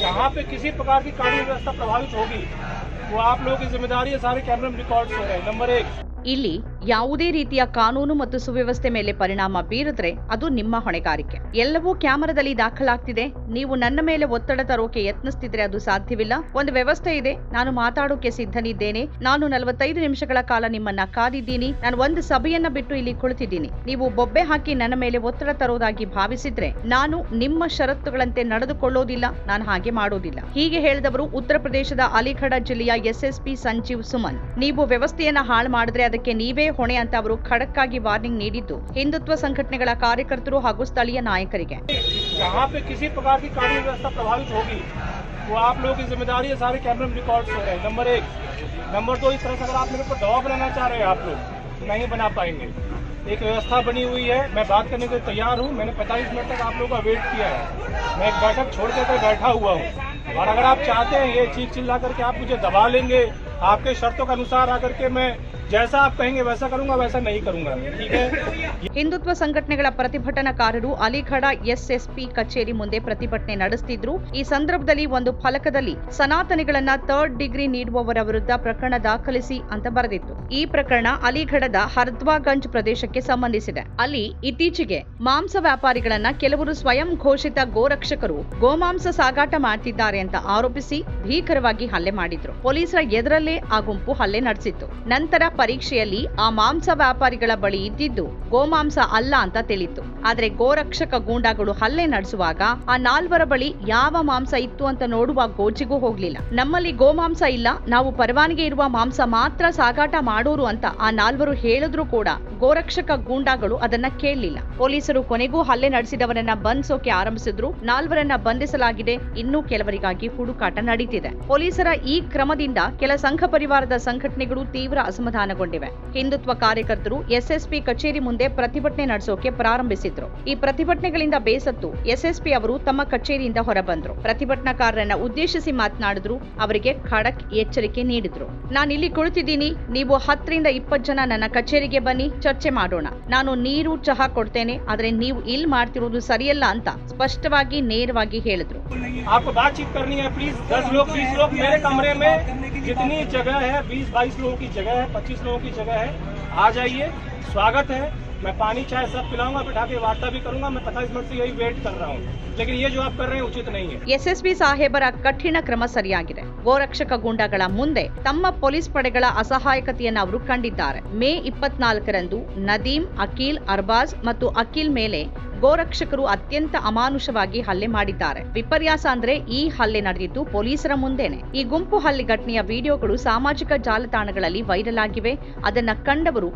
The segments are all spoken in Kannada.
यहाँ पे किसी प्रकार की कानून व्यवस्था प्रभावित होगी, वो आप लोगों की ज़िम्मेदारी है, सारे कैमरे में रिकॉर्ड हो रहे हैं, नंबर एक। इली ಯಾವುದೇ ರೀತಿಯ ಕಾನೂನು ಮತ್ತು ಸುವ್ಯವಸ್ಥೆ ಮೇಲೆ ಪರಿಣಾಮ ಬೀರಿದ್ರೆ ಅದು ನಿಮ್ಮ ಹೊಣೆಗಾರಿಕೆ. ಎಲ್ಲವೂ ಕ್ಯಾಮರಾದಲ್ಲಿ ದಾಖಲಾಗ್ತಿದೆ. ನೀವು ನನ್ನ ಮೇಲೆ ಒತ್ತಡ ತರೋಕೆ ಯತ್ನಿಸ್ತಿದ್ರೆ ಅದು ಸಾಧ್ಯವಿಲ್ಲ. ಒಂದು ವ್ಯವಸ್ಥೆ ಇದೆ. ನಾನು ಮಾತಾಡೋಕೆ ಸಿದ್ಧನಿದ್ದೇನೆ. ನಾನು ನಲವತ್ತೈದು ನಿಮಿಷಗಳ ಕಾಲ ನಿಮ್ಮನ್ನ ಕಾದಿದ್ದೀನಿ. ನಾನು ಒಂದು ಸಭೆಯನ್ನ ಬಿಟ್ಟು ಇಲ್ಲಿ ಕುಳಿತಿದ್ದೀನಿ. ನೀವು ಬೊಬ್ಬೆ ಹಾಕಿ ನನ್ನ ಮೇಲೆ ಒತ್ತಡ ತರೋದಾಗಿ ಭಾವಿಸಿದ್ರೆ ನಾನು ನಿಮ್ಮ ಷರತ್ತುಗಳಂತೆ ನಡೆದುಕೊಳ್ಳೋದಿಲ್ಲ. ನಾನು ಹಾಗೆ ಮಾಡೋದಿಲ್ಲ. ಹೀಗೆ ಹೇಳಿದವರು ಉತ್ತರ ಪ್ರದೇಶದ ಅಲಿಗಢ ಜಿಲ್ಲೆಯ ಎಸ್ಎಸ್ಪಿ ಸಂಜೀವ್ ಸುಮನ್. ನೀವು ವ್ಯವಸ್ಥೆಯನ್ನ ಹಾಳು ಮಾಡಿದ್ರೆ ಅದಕ್ಕೆ ನೀವೇ ಹೊಣೆ ಅಂತ ಅವರು ಖಡಕ್ ಆಗಿ ವಾರ್ನಿಂಗ್ ನೀಡಿದ್ದು ಹಿಂದುತ್ವ ಸಂಘಟನೆಗಳ ಕಾರ್ಯಕರ್ತರು ಹಾಗೂ ಸ್ಥಳೀಯ ನಾಯಕರಿಗೆ जहाँ पे किसी प्रकार की कानून व्यवस्था प्रभावित होगी वो आप लोगों की जिम्मेदारी है सारे कैमरे में रिकॉर्ड हो रहे हैं नंबर एक नंबर दो इस तरह से अगर आप मेरे ऊपर दबाव बनाना चाह रहे हैं आप लोग नहीं बना पाएंगे एक व्यवस्था बनी हुई है मैं बात करने के लिए तैयार हूँ मैंने 45 मिनट तक आप लोगों का वेट किया है मैं एक बैठक छोड़ कर बैठा हुआ हूँ और अगर आप चाहते हैं ये चीख चिल्ला करके आप मुझे दबा लेंगे आपके शर्तों के अनुसार आकर के मैं जैसा आप कहेंगे वैसा करूंगा वैसा नहीं करूंगा ठीक है ಹಿಂದುತ್ವ ಸಂಘಟನೆಗಳ ಪ್ರತಿಭಟನಾಕಾರರು ಅಲಿಗಢ ಎಸ್ಎಸ್ಪಿ ಕಚೇರಿ ಮುಂದೆ ಪ್ರತಿಭಟನೆ ನಡೆಸುತ್ತಿದ್ರು ಈ ಸಂದರ್ಭದಲ್ಲಿ ಒಂದು ಫಲಕದಲ್ಲಿ ಸನಾತನಿಗಳನ್ನ ಥರ್ಡ್ ಡಿಗ್ರಿ ನೀಡುವವರ ವಿರುದ್ಧ ಪ್ರಕರಣ ದಾಖಲಿಸಿ ಅಂತ ಬರೆದಿತ್ತು ಈ ಪ್ರಕರಣ ಅಲಿಗಢದ ಹರ್ದ್ವಾಗಂಜ್ ಪ್ರದೇಶಕ್ಕೆ ಸಂಬಂಧಿಸಿದೆ ಅಲ್ಲಿ ಇತ್ತೀಚೆಗೆ ಮಾಂಸ ವ್ಯಾಪಾರಿಗಳನ್ನ ಕೆಲವರು ಸ್ವಯಂ ಘೋಷಿತ ಗೋರಕ್ಷಕರು ಗೋಮಾಂಸ ಸಾಗಾಟ ಮಾಡ್ತಿದ್ದಾರೆ ಅಂತ ಆರೋಪಿಸಿ ಭೀಕರವಾಗಿ ಹಲ್ಲೆ ಮಾಡಿದ್ರು ಪೊಲೀಸರ ಎದುರಲ್ಲೇ ಆ ಗುಂಪು ಹಲ್ಲೆ ನಡೆಸಿತ್ತು ನಂತರ ಪರೀಕ್ಷೆಯಲ್ಲಿ ಆ ಮಾಂಸ ವ್ಯಾಪಾರಿಗಳ ಬಳಿ ಇದ್ದಿದ್ದು ಗೋಮಾಂಸ ಅಲ್ಲ ಅಂತ ತಿಳಿತು ಆದ್ರೆ ಗೋರಕ್ಷಕ ಗೂಂಡಾಗಳು ಹಲ್ಲೆ ನಡೆಸುವಾಗ ಆ ನಾಲ್ವರ ಬಳಿ ಯಾವ ಮಾಂಸ ಇತ್ತು ಅಂತ ನೋಡುವ ಗೋಜಿಗೂ ಹೋಗ್ಲಿಲ್ಲ. ನಮ್ಮಲ್ಲಿ ಗೋಮಾಂಸ ಇಲ್ಲ, ನಾವು ಪರವಾನಿಗೆ ಇರುವ ಮಾಂಸ ಮಾತ್ರ ಸಾಗಾಟ ಮಾಡೋರು ಅಂತ ಆ ನಾಲ್ವರು ಹೇಳಿದ್ರು ಕೂಡ ಗೋರಕ್ಷಕ ಗೂಂಡಾಗಳು ಅದನ್ನ ಕೇಳಲಿಲ್ಲ. ಪೊಲೀಸರು ಕೊನೆಗೂ ಹಲ್ಲೆ ನಡೆಸಿದವರನ್ನ ಬಂಧಿಸೋಕೆ ಆರಂಭಿಸಿದ್ರು, ನಾಲ್ವರನ್ನ ಬಂಧಿಸಲಾಗಿದೆ, ಇನ್ನೂ ಕೆಲವರಿಗಾಗಿ ಹುಡುಕಾಟ ನಡೀತಿದೆ. ಪೊಲೀಸರ ಈ ಕ್ರಮದಿಂದ ಕೆಲ ಸಂಘ ಪರಿವಾರದ ಸಂಘಟನೆಗಳು ತೀವ್ರ ಅಸಮಾಧಾನಗೊಂಡಿವೆ ಹಿಂದುತ್ವ ಕಾರ್ಯಕರ್ತರು ಎಸ್ಎಸ್ಪಿ ಕಚೇರಿ ಮುಂದೆ ಪ್ರತಿಭಟನೆ ನಡೆಸೋಕೆ ಪ್ರಾರಂಭಿಸಿದ್ರು ಈ ಪ್ರತಿಭಟನೆಗಳಿಂದ ಬೇಸತ್ತು ಎಸ್ಎಸ್ಪಿ ಅವರು ತಮ್ಮ ಕಚೇರಿಯಿಂದ ಹೊರಬಂದ್ರು ಪ್ರತಿಭಟನಾಕಾರರನ್ನ ಉದ್ದೇಶಿಸಿ ಮಾತನಾಡಿದ್ರು ಅವರಿಗೆ ಖಡಕ್ ಎಚ್ಚರಿಕೆ ನೀಡಿದ್ರು ನಾನಿಲ್ಲಿ ಕುಳಿತಿದ್ದೀನಿ ನೀವು ಹತ್ತರಿಂದ ಇಪ್ಪತ್ತು ಜನ ನನ್ನ ಕಚೇರಿಗೆ ಬನ್ನಿ ಚರ್ಚೆ ಮಾಡೋಣ ನಾನು ನೀರು ಚಹಾ ಕೊಡ್ತೇನೆ ಆದ್ರೆ ನೀವು ಇಲ್ಲಿ ಮಾಡ್ತಿರೋದು ಸರಿಯಲ್ಲ ಅಂತ ಸ್ಪಷ್ಟವಾಗಿ ನೇರವಾಗಿ ಹೇಳಿದ್ರು आपको बातचीत करनी है प्लीज दस लोग बीस लोग मेरे कमरे में जितनी जगह है बीस बाईस लोगों की जगह है पच्चीस लोगों की जगह है। आ जाइए। स्वागत है मैं पानी चाय सब पिलाऊंगा बैठा के वार्ता भी करूंगा मैं पचास मिनट से यही वेट कर रहा हूँ लेकिन ये जो आप कर रहे हैं उचित नहीं है ಎಸ್ಎಸ್ಪಿ ಸಾಹೇಬರ ಕಠಿಣ ಕ್ರಮ ಸರಿಯಾಗಿದೆ ಗೋರಕ್ಷಕ ಗೂಂಡಾಗಳ ಮುಂದೆ ತಮ್ಮ ಪೊಲೀಸ್ ಪಡೆಗಳ ಅಸಹಾಯಕತೆಯನ್ನು ಅವರು ಕಂಡಿದ್ದಾರೆ ಮೇ ಇಪ್ಪತ್ನಾಲ್ಕರಂದು ನದೀಂ ಅಕೀಲ್ ಅರ್ಬಾಜ್ ಮತ್ತು ಅಕೀಲ್ ಮೇಲೆ ಗೋರಕ್ಷಕರು ಅತ್ಯಂತ ಅಮಾನುಷವಾಗಿ ಹಲ್ಲೆ ಮಾಡಿದ್ದಾರೆ ವಿಪರ್ಯಾಸ ಅಂದ್ರೆ ಈ ಹಲ್ಲೆ ನಡೆದಿದ್ದು ಪೊಲೀಸರ ಮುಂದೆನೆ ಈ ಗುಂಪು ಹಲ್ಲೆ ಘಟನೆಯ ವಿಡಿಯೋಗಳು ಸಾಮಾಜಿಕ ಜಾಲತಾಣಗಳಲ್ಲಿ ವೈರಲ್ ಆಗಿವೆ ಅದನ್ನ ಕಂಡವರು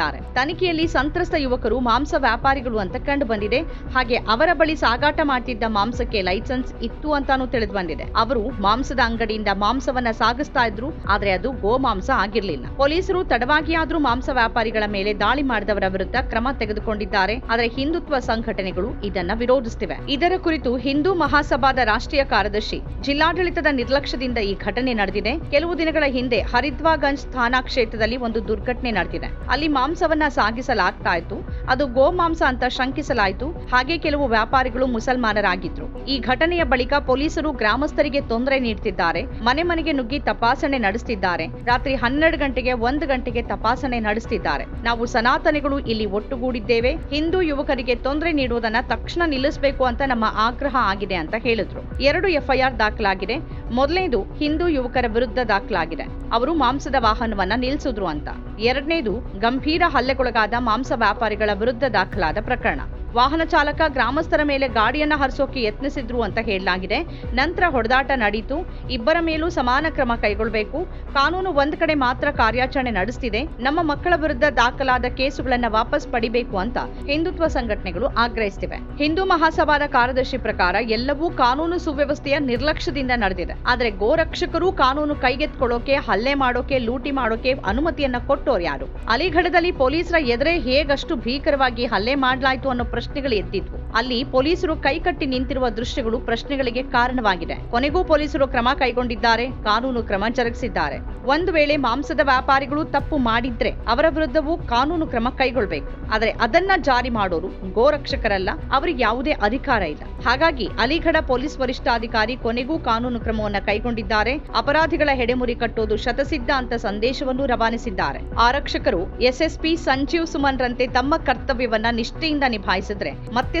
ಬೆಚ್ಚಿಬಿದ್ದಿದ್ದಾರೆ ತನಿಖೆಯಲ್ಲಿ ಸಂತ್ರಸ್ತ ಯುವಕರು ಮಾಂಸ ವ್ಯಾಪಾರಿಗಳು ಅಂತ ಕಂಡು ಬಂದಿದೆ ಹಾಗೆ ಅವರ ಬಳಿ ಸಾಗಾಟ ಮಾಡ್ತಿದ್ದ ಮಾಂಸಕ್ಕೆ ಲೈಸೆನ್ಸ್ ಇತ್ತು ಅಂತಾನೂ ತಿಳಿದು ಬಂದಿದೆ ಅವರು ಮಾಂಸದ ಅಂಗಡಿಯಿಂದ ಮಾಂಸವನ್ನ ಸಾಗಿಸ್ತಾ ಇದ್ರು. ಆದ್ರೆ ಅದು ಗೋಮಾಂಸ ಆಗಿರ್ಲಿಲ್ಲ. ಪೊಲೀಸರು ತಡವಾಗಿ ಆದ್ರೂ ಮಾಂಸ ವ್ಯಾಪಾರಿಗಳ ಮೇಲೆ ದಾಳಿ ಮಾಡಿದವರ ವಿರುದ್ಧ ಕ್ರಮ ತೆಗೆದುಕೊಂಡಿದ್ದಾರೆ. ಆದರೆ ಹಿಂದುತ್ವ ಸಂಘಟನೆಗಳು ಇದನ್ನ ವಿರೋಧಿಸುತ್ತಿವೆ ಇದರ ಕುರಿತು ಹಿಂದೂ ಮಹಾಸಭಾದ ರಾಷ್ಟ್ರೀಯ ಕಾರ್ಯದರ್ಶಿ, ಜಿಲ್ಲಾಡಳಿತದ ನಿರ್ಲಕ್ಷ್ಯದಿಂದ ಈ ಘಟನೆ ನಡೆದಿದೆ. ಕೆಲವು ದಿನಗಳ ಹಿಂದೆ ಹರಿದ್ವಾಗಂಜ್ ಥಾನಾ ಕ್ಷೇತ್ರದಲ್ಲಿ ಒಂದು ದುರ್ಘಟನೆ ನಡೆದಿದೆ. ಅಲ್ಲಿ ಮಾಂಸವನ್ನ ಸಾಗಿಸಲಾಗ್ತಾ ಇತ್ತು. ಅದು ಗೋಮಾಂಸ ಅಂತ ಶಂಕಿಸಲಾಯಿತು. ಹಾಗೆ ಕೆಲವು ವ್ಯಾಪಾರಿಗಳು ಮುಸಲ್ಮಾನರಾಗಿದ್ರು. ಈ ಘಟನೆಯ ಬಳಿಕ ಪೊಲೀಸರು ಗ್ರಾಮಸ್ಥರಿಗೆ ತೊಂದರೆ ನೀಡುತ್ತಿದ್ದಾರೆ ಮನೆ ಮನೆಗೆ ನುಗ್ಗಿ ತಪಾಸಣೆ ನಡೆಸುತ್ತಿದ್ದಾರೆ ರಾತ್ರಿ ಹನ್ನೆರಡು ಗಂಟೆಗೆ ಒಂದು ಗಂಟೆಗೆ ತಪಾಸಣೆ ನಡೆಸುತ್ತಿದ್ದಾರೆ ನಾವು ಸನಾತನಿಗಳು ಇಲ್ಲಿ ಒಟ್ಟುಗೂಡಿದ್ದೇವೆ. ಹಿಂದೂ ಯುವಕರಿಗೆ ತೊಂದರೆ ನೀಡುವುದನ್ನ ತಕ್ಷಣ ನಿಲ್ಲಿಸಬೇಕು ಅಂತ ನಮ್ಮ ಆಗ್ರಹ ಆಗಿದೆ ಅಂತ ಹೇಳಿದ್ರು. ಎರಡು ಎಫ್ಐಆರ್ ದಾಖಲಾಗಿದೆ. ಮೊದಲನೇದು ಹಿಂದೂ ಯುವಕರ ವಿರುದ್ಧ ದಾಖಲಾಗಿದೆ. ಅವರು ಮಾಂಸದ ವಾಹನವನ್ನ ನಿಲ್ಲಿಸಿದ್ರು ಅಂತ. ಎರಡನೇದು ಗಂಭೀರ ಹಲ್ಲೆಗೊಳಗಾದ ಮಾಂಸ ವ್ಯಾಪಾರಿಗಳ ವಿರುದ್ಧ ದಾಖಲಾದ ಪ್ರಕರಣ. ವಾಹನ ಚಾಲಕ ಗ್ರಾಮಸ್ಥರ ಮೇಲೆ ಗಾಡಿಯನ್ನ ಹರಿಸೋಕೆ ಯತ್ನಿಸಿದ್ರು ಅಂತ ಹೇಳಲಾಗಿದೆ. ನಂತರ ಹೊಡೆದಾಟ ನಡೀತು. ಇಬ್ಬರ ಮೇಲೂ ಸಮಾನ ಕ್ರಮ ಕೈಗೊಳ್ಳಬೇಕು. ಕಾನೂನು ಒಂದ್ ಕಡೆ ಮಾತ್ರ ಕಾರ್ಯಾಚರಣೆ ನಡೆಸ್ತಿದೆ. ನಮ್ಮ ಮಕ್ಕಳ ವಿರುದ್ಧ ದಾಖಲಾದ ಕೇಸುಗಳನ್ನ ವಾಪಸ್ ಪಡಿಬೇಕು ಅಂತ ಹಿಂದುತ್ವ ಸಂಘಟನೆಗಳು ಆಗ್ರಹಿಸುತ್ತಿವೆ ಹಿಂದೂ ಮಹಾಸಭಾದ ಕಾರ್ಯದರ್ಶಿ ಪ್ರಕಾರ ಎಲ್ಲವೂ ಕಾನೂನು ಸುವ್ಯವಸ್ಥೆಯ ನಿರ್ಲಕ್ಷ್ಯದಿಂದ ನಡೆದಿದೆ. ಆದ್ರೆ ಗೋರಕ್ಷಕರು ಕಾನೂನು ಕೈಗೆತ್ಕೊಳ್ಳೋಕೆ, ಹಲ್ಲೆ ಮಾಡೋಕೆ, ಲೂಟಿ ಮಾಡೋಕೆ ಅನುಮತಿಯನ್ನ ಕೊಟ್ಟೋರು ಯಾರು? ಅಲಿಘಡದಲ್ಲಿ ಪೊಲೀಸರ ಎದುರೇ ಹೇಗಷ್ಟು ಭೀಕರವಾಗಿ ಹಲ್ಲೆ ಮಾಡಲಾಯಿತು ಅನ್ನೋ ಪ್ರಶ್ನೆಗಳು ಎದ್ದಿದ್ವು ಅಲ್ಲಿ ಪೊಲೀಸರು ಕೈಕಟ್ಟಿ ನಿಂತಿರುವ ದೃಶ್ಯಗಳು ಪ್ರಶ್ನೆಗಳಿಗೆ ಕಾರಣವಾಗಿದೆ. ಕೊನೆಗೂ ಪೊಲೀಸರು ಕ್ರಮ ಕೈಗೊಂಡಿದ್ದಾರೆ. ಕಾನೂನು ಕ್ರಮ ಜರುಗಿಸಿದ್ದಾರೆ. ಒಂದು ವೇಳೆ ಮಾಂಸದ ವ್ಯಾಪಾರಿಗಳು ತಪ್ಪು ಮಾಡಿದ್ರೆ ಅವರ ವಿರುದ್ಧವೂ ಕಾನೂನು ಕ್ರಮ ಕೈಗೊಳ್ಬೇಕು. ಆದರೆ ಅದನ್ನ ಜಾರಿ ಮಾಡೋರು ಗೋರಕ್ಷಕರಲ್ಲ. ಅವರಿಗೆ ಯಾವುದೇ ಅಧಿಕಾರ ಇಲ್ಲ. ಹಾಗಾಗಿ ಅಲಿಗಢ ಪೊಲೀಸ್ ವರಿಷ್ಠಾಧಿಕಾರಿ ಕೊನೆಗೂ ಕಾನೂನು ಕ್ರಮವನ್ನು ಕೈಗೊಂಡಿದ್ದಾರೆ. ಅಪರಾಧಿಗಳ ಹೆಡೆಮುರಿ ಕಟ್ಟೋದು ಶತಸಿದ್ಧ ಅಂತ ಸಂದೇಶವನ್ನು ರವಾನಿಸಿದ್ದಾರೆ. ಆರಕ್ಷಕರು ಎಸ್ಎಸ್ಪಿ ಸಂಜೀವ್ ಸುಮನ್ ರಂತೆ ತಮ್ಮ ಕರ್ತವ್ಯವನ್ನ ನಿಷ್ಠೆಯಿಂದ ನಿಭಾಯಿಸಿದ್ರೆ ಮತ್ತೆ